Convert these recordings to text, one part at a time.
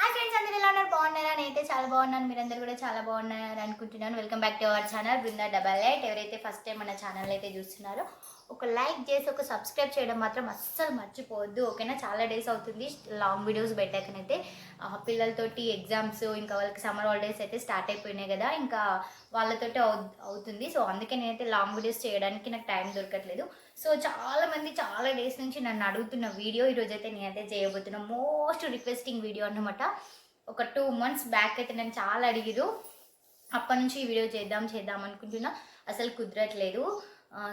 Hi friends అందరూ ఎలా ఉన్నారు? బాగున్నారా? నేనైతే చాలా బాగున్నాను. మీరందరూ కూడా చాలా బాగున్నారు అనుకుంటున్నాను welcome back to our channel Brinda double eight ఎవరైతే ఫస్ట్ టైం మన ఛానల్ అయితే చూస్తున్నారో ఒక లైక్ చేసి ఒక సబ్స్క్రైబ్ చేయడం మాత్రం అస్సలు మర్చిపోవద్దు ఓకేనా? చాలా డేస్ అవుతుంది లాంగ్ వీడియోస్ పెట్టాకనైతే. ఆ, పిల్లలతోటి ఎగ్జామ్స్ ఇంకా వాళ్ళకి సమ్మర్ హాలిడేస్ అయితే స్టార్ట్ అయిపోయినాయి కదా ఇంకా వాళ్ళతోటి అవు- అవుతుంది. సో అందుకే నేనైతే లాంగ్ వీడియోస్ చేయడానికి నాకు టైం దొరకట్లేదు. సో చాలామంది చాలా డేస్ నుంచి నన్ను అడుగుతున్న వీడియో ఈరోజు అయితే నేనైతే చేయబోతున్నా మోస్ట్ రిక్వెస్టింగ్ వీడియో అన్నమాట. ఒక టూ మంత్స్ బ్యాక్ అయితే నేను చాలా అడిగిరు అప్పటి నుంచి ఈ వీడియో చేద్దాం చేద్దాం అనుకుంటున్నా. అసలు కుదరట్లేదు.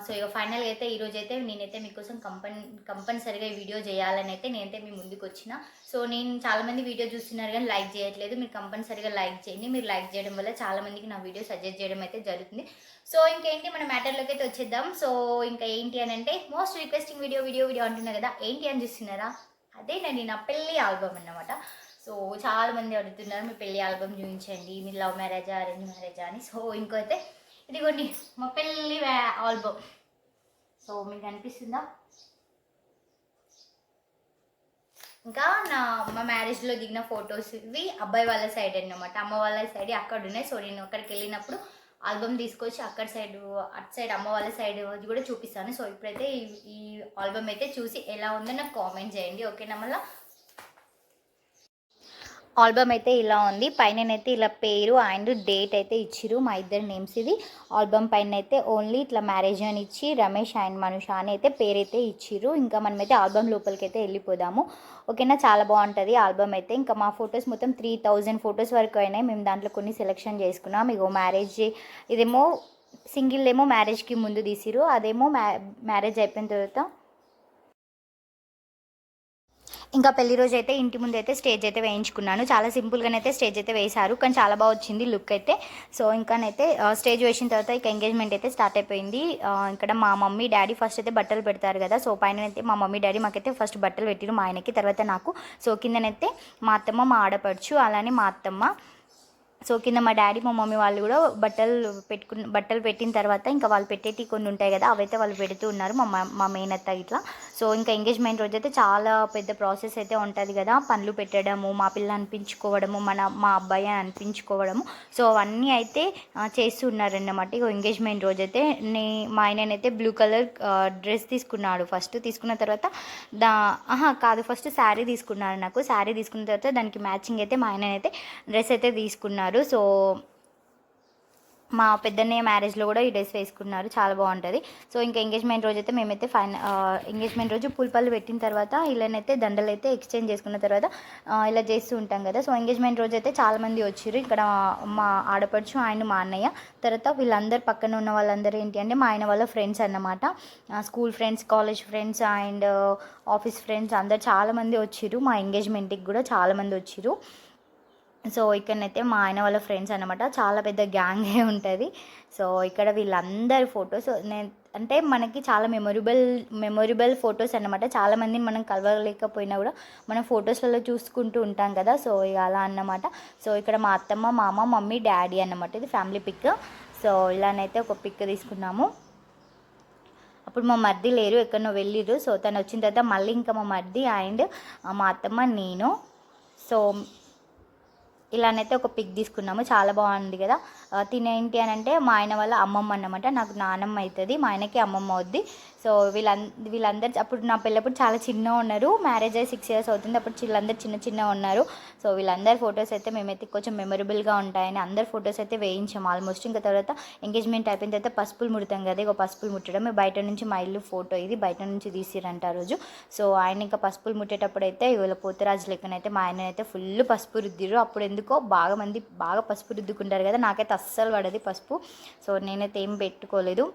సో ఇక ఫైనల్గా అయితే ఈరోజు అయితే నేనైతే మీకోసం కంపన్ కంపల్సరిగా ఈ వీడియో చేయాలని అయితే నేనైతే మీ ముందుకు వచ్చిన. సో నేను చాలామంది వీడియో చూస్తున్నారు కానీ లైక్ చేయట్లేదు. మీరు కంపల్సరిగా లైక్ చేయండి. మీరు లైక్ చేయడం వల్ల చాలామందికి నా వీడియో సజెస్ట్ చేయడం అయితే జరుగుతుంది. సో ఇంకేంటి మన మ్యాటర్లోకి అయితే వచ్చేద్దాం. సో ఇంకా ఏంటి అని అంటే most requesting video video video అంటున్నా కదా ఏంటి అని చూస్తున్నారా? అదే నేను నా పెళ్ళి ఆల్బమ్ అన్నమాట. సో చాలామంది అడుగుతున్నారు మీ పెళ్ళి ఆల్బమ్ చూపించండి. మీ లవ్ మ్యారేజా అరేంజ్ మ్యారేజా అని. సో ఇంకైతే ఇదిగోండి మా పెళ్ళి ఆల్బమ్. సో మీకు అనిపిస్తుందా? ఇంకా నా మా మ్యారేజ్లో దిగిన ఫొటోస్ ఇవి అబ్బాయి వాళ్ళ సైడ్ అన్నమాట. అమ్మ వాళ్ళ సైడ్ అక్కడ ఉన్నాయి. సో నేను అక్కడికి వెళ్ళినప్పుడు ఆల్బమ్ తీసుకొచ్చి అక్కడ సైడ్ అటు సైడ్ అమ్మ వాళ్ళ సైడ్ అది కూడా చూపిస్తాను. సో ఇప్పుడైతే ఈ- ఈ ఆల్బమ్ అయితే చూసి ఎలా ఉందో నాకు కామెంట్ చేయండి. ఓకేనా మళ్ళీ? ఆల్బమ్ అయితే ఇలా ఉంది. పైన అయితే ఇలా పేరు అండ్ డేట్ అయితే ఇచ్చిరు మా ఇద్దరు నేమ్స్ ఇది. ఆల్బమ్ పైన అయితే ఓన్లీ ఇట్లా మ్యారేజ్ అని ఇచ్చి రమేష్ అండ్ మనుష అని అయితే పేరైతే ఇచ్చిరు ఇంకా మనమైతే ఆల్బమ్ లోపలికి అయితే వెళ్ళిపోదాము. ఓకేనా? చాలా బాగుంటుంది ఆల్బమ్ అయితే. ఇంకా మా ఫొటోస్ మొత్తం త్రీ థౌజండ్ ఫొటోస్ వరకు అయినాయి. మేము దాంట్లో కొన్ని సెలెక్షన్ చేసుకున్నాం. ఇగో మ్యారేజ్ ఇదేమో సింగిల్ ఏమో మ్యారేజ్కి ముందు తీసిరు అదేమో మ్యా మ్యారేజ్ అయిపోయిన తర్వాత ఇంకా పెళ్ళి రోజు అయితే ఇంటి ముందు అయితే స్టేజ్ అయితే వేయించుకున్నాను. చాలా సింపుల్గానైతే స్టేజ్ అయితే వేశారు. కానీ చాలా బాగా వచ్చింది లుక్ అయితే. సో ఇంకానైతే స్టేజ్ వేసిన తర్వాత ఇక ఎంగేజ్మెంట్ అయితే స్టార్ట్ అయిపోయింది. ఇక్కడ మా మమ్మీ డాడీ ఫస్ట్ అయితే బట్టలు పెడతారు కదా. సో పైన అయితే మా మమ్మీ డాడీ మాకైతే ఫస్ట్ బట్టలు పెట్టిరు మా ఆయనకి. తర్వాత నాకు సో కిందనైతే మా అత్తమ్మ మా ఆడపడుచు అలానే మా అత్తమ్మ సో కింద మా డాడీ మా మమ్మీ వాళ్ళు కూడా బట్టలు పెట్టుకున్న బట్టలు పెట్టిన తర్వాత ఇంకా వాళ్ళు పెట్టేటి కొన్ని ఉంటాయి కదా అవైతే వాళ్ళు పెడుతూ ఉన్నారు మా మా- మా మేనత్త ఇట్లా. సో ఇంకా ఎంగేజ్మెంట్ రోజు అయితే చాలా పెద్ద ప్రాసెస్ అయితే ఉంటుంది కదా పనులు పెట్టడము మా పిల్ల అనిపించుకోవడము మన మా అబ్బాయి అని అనిపించుకోవడము. సో అవన్నీ అయితే చేస్తున్నారన్నమాట చేస్తూ ఇక ఎంగేజ్మెంట్ రోజు అయితే నే మా ఆయననైతే బ్లూ కలర్ డ్రెస్ తీసుకున్నాడు. ఫస్ట్ తీసుకున్న తర్వాత దా ఆహా కాదు ఫస్ట్ శారీ తీసుకున్నారు నాకు. శారీ తీసుకున్న తర్వాత దానికి మ్యాచింగ్ అయితే మా ఆయననైతే డ్రెస్ అయితే తీసుకున్నారు. సో మా పెద్దన్నయ్య మ్యారేజ్లో కూడా ఈ డ్రెస్ వేసుకున్నారు. చాలా బాగుంటుంది. సో ఇంకా ఎంగేజ్మెంట్ రోజు అయితే మేమైతే ఫైన ఎంగేజ్మెంట్ రోజు పూలపల్లి పెట్టిన తర్వాత ఇలానైతే దండలు అయితే ఎక్స్చేంజ్ చేసుకున్న తర్వాత ఇలా చేస్తూ ఉంటాం కదా. సో ఎంగేజ్మెంట్ రోజు అయితే చాలామంది వచ్చారు ఇక్కడ మా ఆడపడుచు ఆయన మా అన్నయ్య. తర్వాత వీళ్ళందరు పక్కన ఉన్న వాళ్ళందరూ ఏంటి అంటే మా ఆయన వాళ్ళ ఫ్రెండ్స్ అన్నమాట. School friends college friends and office friends అందరు చాలామంది వచ్చారు మా ఎంగేజ్మెంట్కి కూడా చాలామంది వచ్చారు సో ఇక్కడనైతే మా ఆయన వాళ్ళ ఫ్రెండ్స్ అనమాట చాలా పెద్ద గ్యాంగే ఉంటుంది. సో ఇక్కడ వీళ్ళందరి ఫొటోస్ నేను అంటే మనకి చాలా మెమొరబుల్ మెమొరబుల్ ఫొటోస్ అనమాట చాలామందిని మనం కలవలేకపోయినా కూడా మనం ఫొటోస్లలో చూసుకుంటూ ఉంటాం కదా. సో ఇక అలా అన్నమాట. సో ఇక్కడ మా అత్తమ్మ మామ మమ్మీ డాడీ అన్నమాట. ఇది ఫ్యామిలీ పిక్. సో ఇలానైతే ఒక పిక్ తీసుకున్నాము. అప్పుడు మా మర్ది లేరు ఎక్కడనో వెళ్ళిర్రు. సో తను వచ్చిన తర్వాత మళ్ళీ ఇంకా మా మర్ది అండ్ మా అత్తమ్మ నేను. సో ఇలానైతే ఒక పిక్ తీసుకున్నాము. చాలా బాగుంది కదా. తినేంటి అని అంటే మా ఆయన వాళ్ళ అమ్మమ్మ అన్నమాట. నాకు నానమ్మ అవుతుంది మా ఆయనకి అమ్మమ్మ అవుద్ది. సో వీళ్ళంద వీళ్ళందరూ అప్పుడు నా పెళ్ళప్పుడు చాలా చిన్న ఉన్నారు. మ్యారేజ్ అయ్యి సిక్స్ ఇయర్స్ అవుతుంది. అప్పుడు వీళ్ళందరూ చిన్న చిన్న ఉన్నారు. సో వీళ్ళందరి ఫొటోస్ అయితే మేమైతే కొంచెం మెమరబుల్గా ఉంటాయని అందరు ఫొటోస్ అయితే వేయించాం. ఆల్మోస్ట్ ఇంకా తర్వాత ఎంగేజ్మెంట్ అయిపోయిన తర్వాత పసుపులు ముడతాం కదా ఇక పసుపులు ముట్టడం. బయట నుంచి మా ఇల్లు ఫోటో ఇది బయట నుంచి తీసిరంట ఆ రోజు. సో ఆయన ఇంకా పసుపులు ముట్టేటప్పుడు అయితే ఇవాళ పోతరాజు లెక్కనైతే మా ఆయన అయితే ఫుల్ పసుపు రుద్దిరు అప్పుడు ఎందుకో బాగా మంది బాగా పసుపు రుద్దుకుంటారు కదా నాకైతే అస్సలు పడది పసుపు. సో నేనైతే ఏం పెట్టుకోలేదు.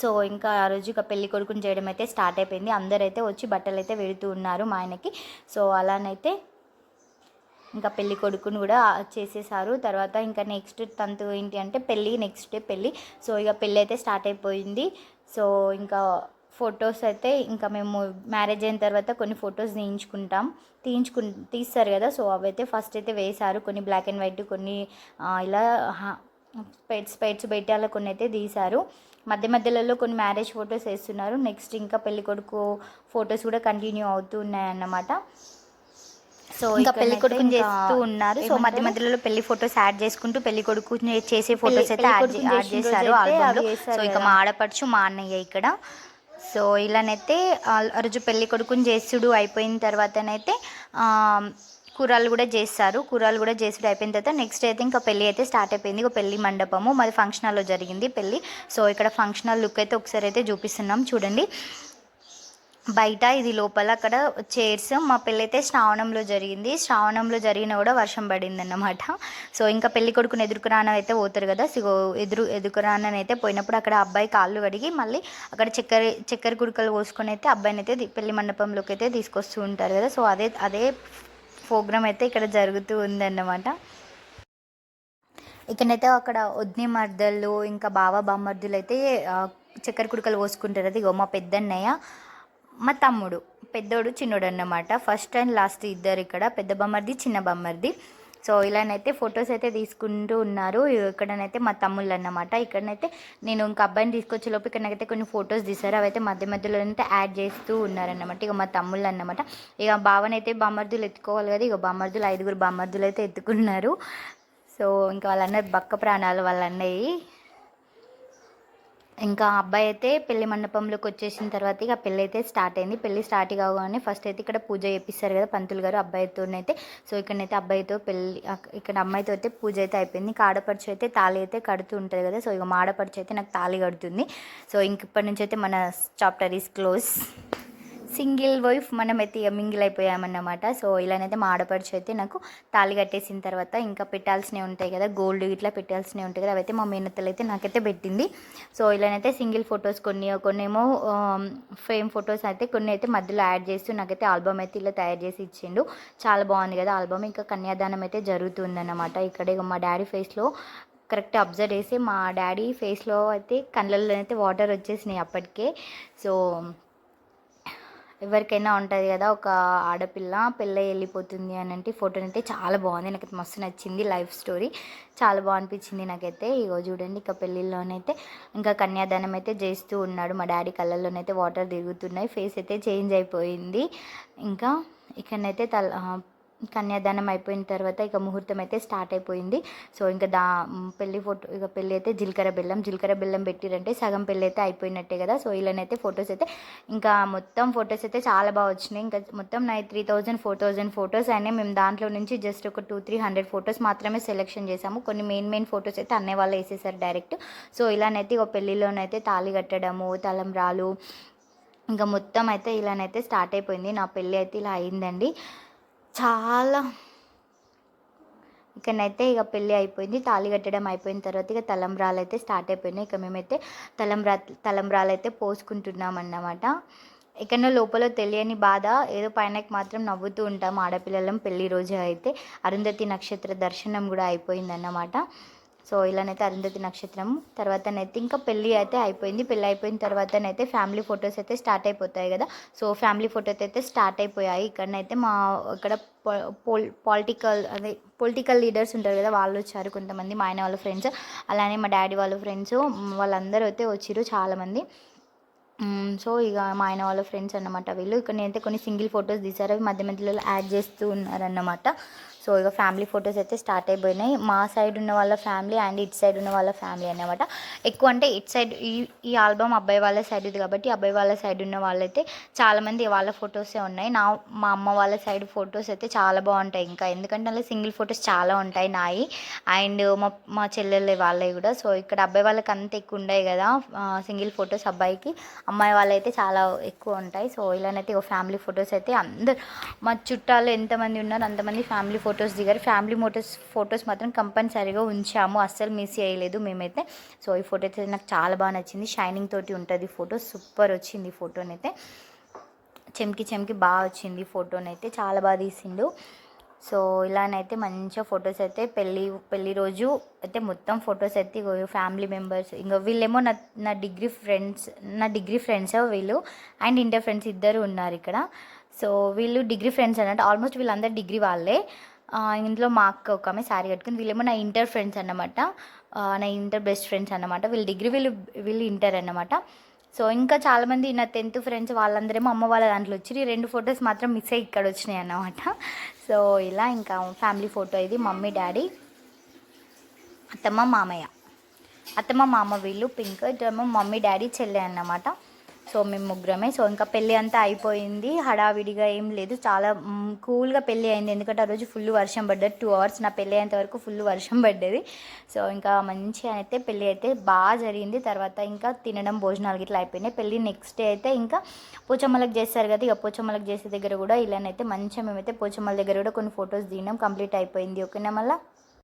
సో ఇంకా ఆ రోజు ఇక పెళ్ళి కొడుకుని చేయడం అయితే స్టార్ట్ అయిపోయింది. అందరైతే వచ్చి బట్టలు అయితే వెళుతూ ఉన్నారు మా ఆయనకి. సో అలానైతే ఇంకా పెళ్ళి కొడుకుని కూడా చేసేసారు. తర్వాత ఇంకా నెక్స్ట్ తంతు ఏంటి అంటే పెళ్ళి నెక్స్ట్ డే పెళ్ళి. సో ఇక పెళ్ళి అయితే స్టార్ట్ అయిపోయింది. సో ఇంకా ఫొటోస్ అయితే ఇంకా మేము మ్యారేజ్ అయిన తర్వాత కొన్ని ఫొటోస్ తీయించుకుంటాం. తీయించుకు తీస్తారు కదా సో అవైతే ఫస్ట్ అయితే వేశారు. కొన్ని బ్లాక్ అండ్ వైట్ కొన్ని ఇలా స్పెట్స్ స్పెట్స్ పెట్టి అలా కొన్ని అయితే తీశారు. మధ్య మధ్యలలో కొన్ని మ్యారేజ్ ఫొటోస్ వేస్తున్నారు. నెక్స్ట్ ఇంకా పెళ్ళి కొడుకు ఫొటోస్ కూడా కంటిన్యూ అవుతూ ఉన్నాయన్నమాట. సో ఇంకా పెళ్ళి కొడుకుని చేస్తూ ఉన్నారు. సో మధ్య మధ్యలో పెళ్ళి ఫొటోస్ యాడ్ చేసుకుంటూ పెళ్ళి కొడుకు చేసే ఫొటోస్ అయితే యాడ్ చేశారు సో ఇక మా ఆడపడుచు మా అన్నయ్య ఇక్కడ. సో ఇలానైతే ఆ- రోజు పెళ్ళి కొడుకుని చేసుడు అయిపోయిన తర్వాతనైతే కూరలు కూడా చేస్తారు. కూరలు కూడా చేసుడు అయిపోయిన తర్వాత నెక్స్ట్ అయితే ఇంకా పెళ్ళి అయితే స్టార్ట్ అయిపోయింది. ఇక పెళ్ళి మండపము మాది ఫంక్షన్ హాల్లో జరిగింది పెళ్ళి. సో ఇక్కడ ఫంక్షన్ హాల్ లుక్ అయితే ఒకసారి అయితే చూపిస్తున్నాం. చూడండి. బయట ఇది లోపల అక్కడ చైర్స్ మా పెళ్ళి అయితే శ్రావణంలో జరిగింది. శ్రావణంలో జరిగిన కూడా వర్షం పడింది అన్నమాట సో ఇంకా పెళ్ళి కొడుకుని ఎదురుకురానని అయితే పోతారు కదా. సో ఎదురు ఎదురుకురానని అయితే పోయినప్పుడు అక్కడ అబ్బాయి కాళ్ళు కడిగి మళ్ళీ అక్కడ చక్కెర చక్కెర కుడుకలు పోసుకొని అయితే అబ్బాయిని అయితే పెళ్ళి మండపంలోకి అయితే తీసుకొస్తూ ఉంటారు కదా. సో అదే అదే ప్రోగ్రామ్ అయితే ఇక్కడ జరుగుతూ ఉందన్నమాట. ఇకనైతే అక్కడ వద్ని మర్దలు ఇంకా బావ బామ్మర్దులు అయితే చక్కెర కుడుకలు పోసుకుంటారు అది మా పెద్దన్నయ్య మా తమ్ముడు. పెద్దోడు చిన్నోడు అన్నమాట. ఫస్ట్ అండ్ లాస్ట్ ఇద్దరు ఇక్కడ. పెద్ద బొమ్మర్ది చిన్న బొమ్మర్ది. సో ఇలానైతే ఫొటోస్ అయితే తీసుకుంటూ ఉన్నారు. ఇక్కడనైతే మా తమ్ముళ్ళు అన్నమాట ఇక్కడనైతే నేను ఇంకా అబ్బాయిని తీసుకొచ్చే లోపు ఇక్కడనైతే కొన్ని ఫొటోస్ తీశారు. అవైతే మధ్య మధ్యలో అయితే యాడ్ చేస్తూ ఉన్నారన్నమాట. ఇక మా తమ్ముళ్ళు అన్నమాట ఇక బావనైతే బామర్దులు ఎత్తుకోవాలి కదా. ఇక బామర్దులు ఐదుగురు బామర్దులు అయితే ఎత్తుకున్నారు. సో ఇంకా వాళ్ళన్న బక్క ప్రాణాలు వాళ్ళన్నయ్యి ఇంకా అబ్బాయి అయితే పెళ్ళి మండపంలోకి వచ్చేసిన తర్వాత ఇక పెళ్ళి అయితే స్టార్ట్ అయింది. పెళ్ళి స్టార్ట్ కాగానే ఫస్ట్ అయితే ఇక్కడ పూజ చేపిస్తారు కదా పంతులు గారు అబ్బాయితోనైతే సో ఇక్కడనైతే అబ్బాయితో పెళ్ళి ఇక్కడ అమ్మాయితో అయితే పూజ అయితే అయిపోయింది. ఇంకా ఆడపడుచు అయితే తాళి అయితే కడుతూ ఉంటుంది కదా. సో ఇక మా ఆడపడుచు అయితే నాకు తాళి కడుతుంది. సో ఇంక ఇప్పటి నుంచి అయితే మన chapter is close single wife మనం అయితే ఇక మింగిల్ అయిపోయామన్నమాట. సో ఇలానైతే మా ఆడపడుచు అయితే నాకు తాళి కట్టేసిన తర్వాత ఇంకా పెట్టాల్సినవి ఉంటాయి కదా గోల్డ్ ఇట్లా పెట్టాల్సినవి ఉంటాయి కదా అవైతే మా మేనత్తలు అయితే నాకైతే పెట్టింది. సో ఇలానైతే సింగిల్ ఫొటోస్ కొన్ని కొన్ని ఏమో ఫ్రేమ్ ఫొటోస్ అయితే కొన్ని అయితే మధ్యలో యాడ్ చేస్తూ నాకైతే ఆల్బమ్ అయితే ఇలా తయారు చేసి ఇచ్చిండు. చాలా బాగుంది కదా ఆల్బమ్ ఇంకా కన్యాదానం అయితే జరుగుతుందన్నమాట. ఇక్కడ మా డాడీ ఫేస్లో కరెక్ట్ అబ్జర్వ్ చేసి మా డాడీ ఫేస్లో అయితే కళ్ళల్లో అయితే వాటర్ వచ్చేసినాయి అప్పటికే. సో ఎవరికైనా ఉంటుంది కదా ఒక ఆడపిల్ల పెళ్ళి వెళ్ళిపోతుంది అని అంటే ఫోటో అయితే చాలా బాగుంది. నాకు మస్తు నచ్చింది లైఫ్ స్టోరీ. చాలా బాగా అనిపించింది నాకైతే. ఇగో చూడండి ఇక పెళ్ళిళ్ళలోనైతే ఇంకా కన్యాదానం అయితే చేస్తూ ఉన్నాడు. మా డాడీ కళ్ళల్లోనైతే వాటర్ దిగుతున్నాయి ఫేస్ అయితే చేంజ్ అయిపోయింది. ఇంకా ఇక్కడనైతే తల కన్యాదానం అయిపోయిన తర్వాత ఇక ముహూర్తం అయితే స్టార్ట్ అయిపోయింది. సో ఇంకా దా పెళ్ళి ఫోటో ఇక పెళ్ళి అయితే జీలకర్ర బెల్లం జీలకర్ర బెల్లం పెట్టిరంటే సగం పెళ్ళి అయితే అయిపోయినట్టే కదా. సో ఇలానైతే ఫొటోస్ అయితే ఇంకా మొత్తం ఫొటోస్ అయితే చాలా బాగా వచ్చినాయి. ఇంకా మొత్తం నా three thousand four thousand photos అయినాయి. మేము దాంట్లో నుంచి జస్ట్ ఒక టూ త్రీ హండ్రెడ్ ఫొటోస్ మాత్రమే సెలెక్షన్ చేసాము. కొన్ని మెయిన్ మెయిన్ ఫొటోస్ అయితే అన్నయ్య వాళ్ళు వేసేసారు డైరెక్ట్. సో ఇలానైతే ఇక పెళ్ళిలోనైతే తాళి కట్టడము తలంబ్రాలు ఇంకా మొత్తం అయితే ఇలానైతే స్టార్ట్ అయిపోయింది. నా పెళ్ళి అయితే ఇలా అయిందండి. చాలా. ఇకనైతే ఇక పెళ్ళి అయిపోయింది తాళి కట్టడం అయిపోయిన తర్వాత ఇక తలంబ్రాలు అయితే స్టార్ట్ అయిపోయినాయి. ఇక మేమైతే తలంబ్రా తలంబ్రాలు అయితే పోసుకుంటున్నాం అన్నమాట. ఎక్కడో లోపల తెలియని బాధ ఏదో పైనకి మాత్రం నవ్వుతూ ఉంటాం ఆడపిల్లలం పెళ్ళి రోజు అయితే. అరుంధతి నక్షత్ర దర్శనం కూడా అయిపోయిందన్నమాట. సో ఇలానైతే అరుంధతి నక్షత్రం తర్వాతనైతే ఇంకా పెళ్ళి అయితే అయిపోయింది. పెళ్ళి అయిపోయిన తర్వాతనైతే ఫ్యామిలీ ఫొటోస్ అయితే స్టార్ట్ అయిపోతాయి కదా. సో ఫ్యామిలీ ఫొటోస్ అయితే స్టార్ట్ అయిపోయాయి. ఇక్కడనైతే మా ఇక్కడ పోల్ పాలిటికల్ అదే పొలిటికల్ లీడర్స్ ఉంటారు కదా వాళ్ళు వచ్చారు కొంతమంది మా ఆయన వాళ్ళ ఫ్రెండ్స్ అలానే మా డాడీ వాళ్ళ ఫ్రెండ్స్ వాళ్ళందరూ అయితే వచ్చారు చాలామంది. సో ఇక మా ఆయన వాళ్ళ ఫ్రెండ్స్ అన్నమాట వీళ్ళు. ఇక్కడ నేనైతే కొన్ని సింగిల్ ఫొటోస్ తీశారు. అవి మధ్య మధ్యలో యాడ్ చేస్తూ ఉన్నారన్నమాట. సో ఇక ఫ్యామిలీ ఫొటోస్ అయితే స్టార్ట్ అయిపోయినాయి. మా సైడ్ ఉన్న వాళ్ళ ఫ్యామిలీ అండ్ ఇట్ సైడ్ ఉన్న వాళ్ళ ఫ్యామిలీ అన్నమాట. ఎక్కువ అంటే ఇట్ సైడ్ ఈ ఈ ఆల్బమ్ అబ్బాయి వాళ్ళ సైడ్ ఇది కాబట్టి అబ్బాయి వాళ్ళ సైడ్ ఉన్న వాళ్ళైతే చాలామంది వాళ్ళ ఫొటోసే ఉన్నాయి. నా మా అమ్మ వాళ్ళ సైడ్ ఫొటోస్ అయితే చాలా బాగుంటాయి ఇంకా. ఎందుకంటే అలా సింగిల్ ఫొటోస్ చాలా ఉంటాయి నాయి. అండ్ మా మా చెల్లెళ్ళ వాళ్ళవి కూడా. సో ఇక్కడ అబ్బాయి వాళ్ళకి అంత ఎక్కువ ఉండవు కదా సింగిల్ ఫొటోస్ అబ్బాయికి. అమ్మాయి వాళ్ళైతే చాలా ఎక్కువ ఉంటాయి. సో ఇలానైతే ఫ్యామిలీ ఫొటోస్ అయితే అందరు మా చుట్టాలు ఎంతమంది ఉన్నారు అంతమంది ఫ్యామిలీ ఫొటోస్ ఫొటోస్ దిగారు. ఫ్యామిలీ మోటోస్ ఫొటోస్ మాత్రం కంపల్సరీగా ఉంచాము. అస్సలు మిస్ చేయలేదు మేమైతే. సో ఈ ఫోటో అయితే నాకు చాలా బాగా నచ్చింది. షైనింగ్ తోటి ఉంటుంది ఫోటో సూపర్ వచ్చింది ఫోటోనైతే చెమ్కి చెమ్కి బాగా వచ్చింది ఫోటోనైతే చాలా బాగా తీసిండు. సో ఇలానైతే మంచిగా ఫొటోస్ అయితే పెళ్ళి పెళ్ళి రోజు అయితే మొత్తం ఫొటోస్ అయితే ఇగో ఫ్యామిలీ మెంబర్స్ ఇంకా వీళ్ళేమో నా నా డిగ్రీ ఫ్రెండ్స్ నా డిగ్రీ ఫ్రెండ్స్ వీళ్ళు. అండ్ ఇంటర్ ఫ్రెండ్స్ ఇద్దరు ఉన్నారు ఇక్కడ. సో వీళ్ళు డిగ్రీ ఫ్రెండ్స్ అన్నట్టు ఆల్మోస్ట్ వీళ్ళందరూ డిగ్రీ వాళ్ళే. ఇంట్లో ఇందులో మా అక్క ఒక ఆమె శారీ కట్టుకుని వీళ్ళేమో నా ఇంటర్ ఫ్రెండ్స్ అన్నమాట. నా ఇంటర్ బెస్ట్ ఫ్రెండ్స్ అన్నమాట. వీళ్ళు డిగ్రీ వీళ్ళు వీళ్ళు ఇంటర్ అన్నమాట. సో ఇంకా చాలామంది నా టెన్త్ ఫ్రెండ్స్ వాళ్ళందరేమో అమ్మ వాళ్ళ దాంట్లో వచ్చి రెండు ఫొటోస్ మాత్రం మిస్ అయ్యి ఇక్కడ వచ్చినాయి అన్నమాట. సో ఇలా ఇంకా ఫ్యామిలీ ఫోటో ఇది. మమ్మీ డాడీ అత్తమ్మ మామయ్య. అత్తమ్మ మామ వీళ్ళు పింక్ ఇటేమో మమ్మీ డాడీ చెల్లె అన్నమాట. సో మేము ముగ్గురమే. సో ఇంకా పెళ్ళి అంతా అయిపోయింది. హడావిడిగా ఏం లేదు. చాలా కూల్గా పెళ్ళి అయింది. ఎందుకంటే ఆ రోజు ఫుల్ వర్షం పడ్డది. టూ అవర్స్ నా పెళ్ళి అయ్యేంత వరకు ఫుల్ వర్షం పడ్డది. సో ఇంకా మంచిగా అయితే పెళ్ళి అయితే బాగా జరిగింది. తర్వాత ఇంకా తినడం భోజనాలు గిట్లా అయిపోయినాయి. పెళ్ళి నెక్స్ట్ డే అయితే ఇంకా పోచమ్మలకు చేస్తారు కదా. ఇక పోచమ్మలకు చేసే దగ్గర కూడా ఇలానైతే మంచిగా మేమైతే పోచమ్మల దగ్గర కూడా కొన్ని ఫొటోస్ దిగినాం. కంప్లీట్ అయిపోయింది. ఓకేనా మళ్ళీ?